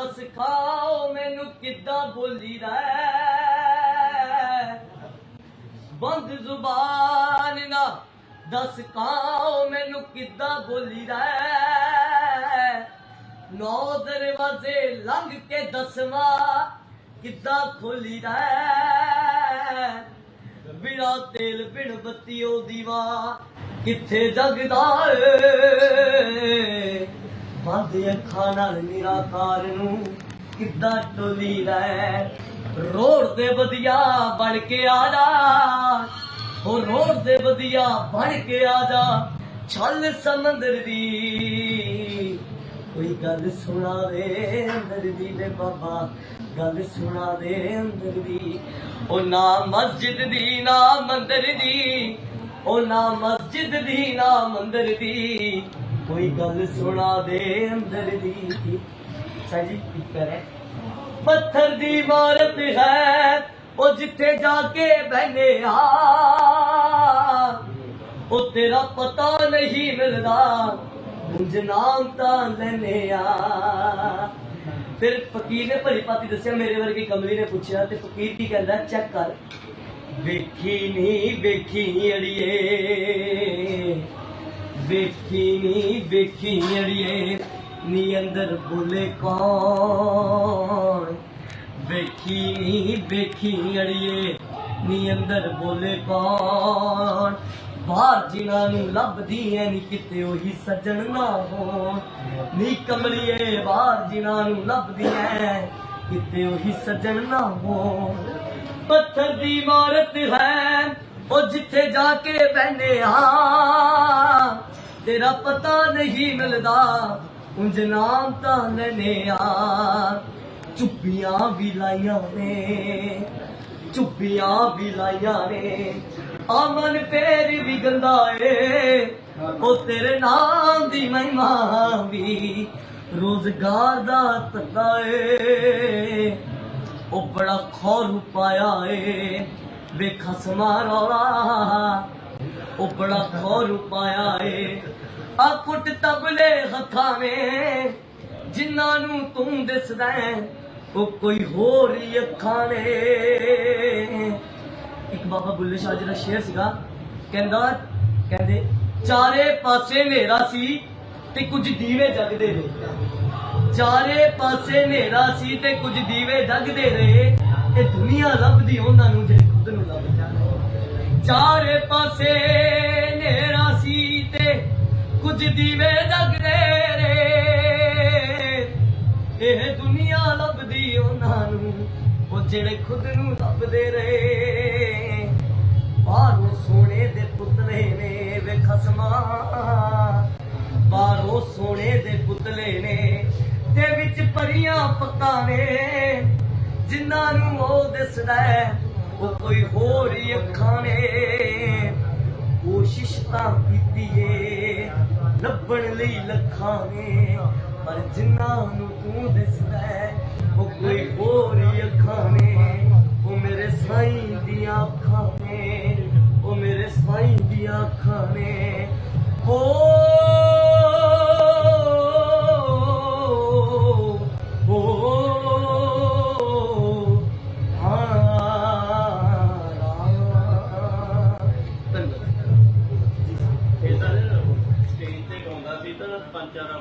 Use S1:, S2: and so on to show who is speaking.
S1: ਦੱਸ ਖਾਓ ਮੈਨੂੰ ਕਿੱਦਾਂ ਬੋਲੀਦਾ ਹੈ? ਬੰਦ ਜ਼ੁਬਾਨ ਨਾ ਦੱਸ ਖਾਓ ਮੈਨੂੰ ਕਿੱਦਾਂ ਬੋਲੀਦਾ ਹੈ? ਨੌ ਦਰਵਾਜ਼ੇ ਲੰਘ ਕੇ ਦਸਵਾਂ ਕਿੱਦਾਂ ਖੋਲੀਦਾ ਹੈ? ਬਿਨਾ ਤੇਲ ਬਿਨ ਬੱਤੀ ਉਹ ਦੀਵਾ ਕਿੱਥੇ ਜਗਦਾ ਏ ਬੰਦ ਅੱਖਾਂ ਨਾਲ ਨਿਰਾਕਾਰ ਨੂੰ ਕਿੱਦਾਂ ਟੋਲੀ ਰਹਿ ਰੋੜ ਦੇ ਵਧੀਆ ਬਣ ਕੇ ਆ ਜਾ। ਉਹ ਰੋੜ ਦੇ ਵਧੀਆ ਬਣ ਕੇ ਆ ਜਾ। ਛਲ ਸਮੁੰਦਰ ਦੀ ਕੋਈ ਗੱਲ ਸੁਣਾ ਦੇ ਅੰਦਰ ਦੀ ਵੇ ਬਾਬਾ, ਗੱਲ ਸੁਣਾ ਦੇ ਅੰਦਰ ਦੀ। ਉਹ ਨਾ ਮਸਜਿਦ ਦੀ, ਨਾ ਮੰਦਰ ਦੀ। ਉਹ ਨਾ ਮਸਜਿਦ ਦੀ, ਨਾ ਮੰਦਰ ਦੀ। ਕੋਈ ਗੱਲ ਸੁਣਾ ਦੇ ਅੰਦਰ ਦੀ। ਸਾਜੀ ਪਿੱਪਰ ਹੈ। ਪੱਥਰ ਦੀ ਇਮਾਰਤ ਹੈ, ਉਹ ਜਿੱਥੇ ਜਾ ਕੇ ਬਹਿਨੇ ਆ। ਉਹ ਤੇਰਾ ਪਤਾ ਨਹੀਂ ਮਿਲਦਾ ਮੁੰਜ ਨਾਮ ਤਾਂ ਲੈਨੇ ਆ। ਫਿਰ ਫਕੀਰ ਨੇ ਭਲੀ ਪਾਤੀ ਦੱਸਿਆ, ਮੇਰੇ ਵਰਗੀ ਕਮਲੀ ਨੇ ਪੁੱਛਿਆ, ਤੇ ਫਕੀਰ ਕੀ ਕਹਿੰਦਾ, ਚੈੱਕ ਕਰ। ਵੇਖੀ ਨਹੀਂ ਵੇਖੀ ਅੜੀਏ। ਵੇਖੀ ਨੀ, ਵੇਖੀ ਅੜੀਏ। ਨੀ ਅੰਦਰ ਬੋਲੇ ਕੌਣ? ਵੇਖੀ ਨਹੀਂ ਵੇਖੀ ਅੜੀਏ। ਨੀ ਅੰਦਰ ਬੋਲੇ ਕੌਣ? ਬਾਹਰ ਜਿਨ੍ਹਾਂ ਨੂੰ ਲੱਭਦੀ ਐ, ਨੀ ਕਿਤੇ ਉਹੀ ਸੱਜਣ ਨਾ ਹੋਣ। ਨੀ ਕਮਲੀਏ, ਬਾਹਰ ਜਿਨ੍ਹਾਂ ਨੂੰ ਲੱਭਦੀ ਐ, ਕਿਤੇ ਉਹੀ ਸੱਜਣ ਨਾ ਹੋਣ। ਪੱਥਰ ਦੀ ਇਮਾਰਤ ਹੈ, ਉਹ ਜਿੱਥੇ ਜਾ ਕੇ ਬਹਿਨੇ ਆ ਤੇਰਾ ਪਤਾ ਨਹੀਂ ਮਿਲਦਾ, ਉਂਝ ਨਾਮ ਤਾਂ ਲੈਨੇ ਆ। ਚੁੱਪੀਆਂ ਵੀ ਲਾਈਆਂ ਨੇ ਚੁੱਪੀਆਂ ਵੀ ਲਾਈਆਂ ਨੇ। ਆਮਨ ਫੇਰ ਵੀ ਗੰਦਾ ਏ, ਉਹ ਤੇਰੇ ਨਾਮ ਦੀ ਮਹਿਮਾ ਵੀ ਰੋਜ਼ਗਾਰ ਦਾ ਧੰਦਾ ਏ। ਉਹ ਬੜਾ ਖੌਰੂ ਪਾਇਆ ਏ, ਵੇਖ ਸਮਾਰੋਲਾ ਉਹ ਬੜਾ ਖੌਰੂ ਪਾਇਆ ਏ। ਆ ਕੁੱਟ ਤਬਲੇ ਹੱਥਾਂ ਨੇ ਜਿਨ੍ਹਾਂ ਨੂੰ ਤੂੰ ਦਿਸਦਾ ਉਹ ਕੋਈ ਹੋਰ ਹੀ ਅੱਖਾਂ ਨੇ। ਇੱਕ ਬਾਬਾ ਬੁੱਲੇ ਸ਼ਾਹ ਜੀ ਦਾ ਸ਼ੇਰ ਸੀਗਾ। ਕਹਿੰਦਾ, ਕਹਿੰਦੇ, ਚਾਰੇ ਪਾਸੇ ਹਨੇਰਾ ਸੀ ਤੇ ਕੁਝ ਦੀਵੇ ਜਗਦੇ ਰਹੇ। ਚਾਰੇ ਪਾਸੇ ਹਨੇਰਾ ਸੀ ਤੇ ਕੁਝ ਦੀਵੇ ਜਗਦੇ ਰਹੇ। ਇਹ ਦੁਨੀਆ ਲੱਭਦੀ ਉਹਨਾਂ ਨੂੰ ਜਿਹੜੇ ਖੁਦ ਨੂੰ ਲੱਭ ਜਾਣ ਚਾਰ ਪਾਸੇ ਹਨੇਰਾ ਸੀ ਤੇ ਕੁਝ ਦੀਵੇ ਜਗਦੇ ਰੇ ਇਹ ਦੁਨੀਆ ਲੱਭਦੀ ਉਹਨਾਂ ਨੂੰ ਉਹ ਜਿਹੜੇ ਖੁਦ ਨੂੰ ਲੱਭਦੇ ਰਹੇ ਬਾਹਰੋਂ ਸੋਨੇ ਦੇ ਪੁਤਲੇ ਨੇ ਵੇ ਖਸਮਾਂ ਬਾਹਰੋਂ ਸੋਨੇ ਦੇ ਪੁਤਲੇ ਨੇ ਤੇ ਵਿੱਚ ਪਰੀਆਂ ਪੱਕਾਂ ਨੇ। ਜਿਨ੍ਹਾਂ ਨੂੰ ਉਹ ਦਿਸਦਾ ਹੈ, ਉਹ ਕੋਈ ਹੋਰ ਹੀ ਅੱਖਾਂ ਨੇ। ਕੋਸ਼ਿਸ਼ ਤਾਂ ਕੀਤੀ ਏ, ਲੱਭਣ ਲਈ ਲੱਖਾਂ ਨੇ। ਪਰ ਜਿੰਨਾ ਨੂੰ ਤੂੰ ਦਿਸਦਾ ਉਹ ਕੋਈ ਹੋਰ ਹੀ ਅੱਖਾਂ ਨੇ। ਉਹ ਮੇਰੇ ਸਾਈਂ ਦੀਆਂ ਅੱਖਾਂ ਨੇ, ਉਹ ਮੇਰੇ ਸਾਈਂ ਦੀਆਂ ਅੱਖਾਂ ਨੇ। ਹੋ 办驾照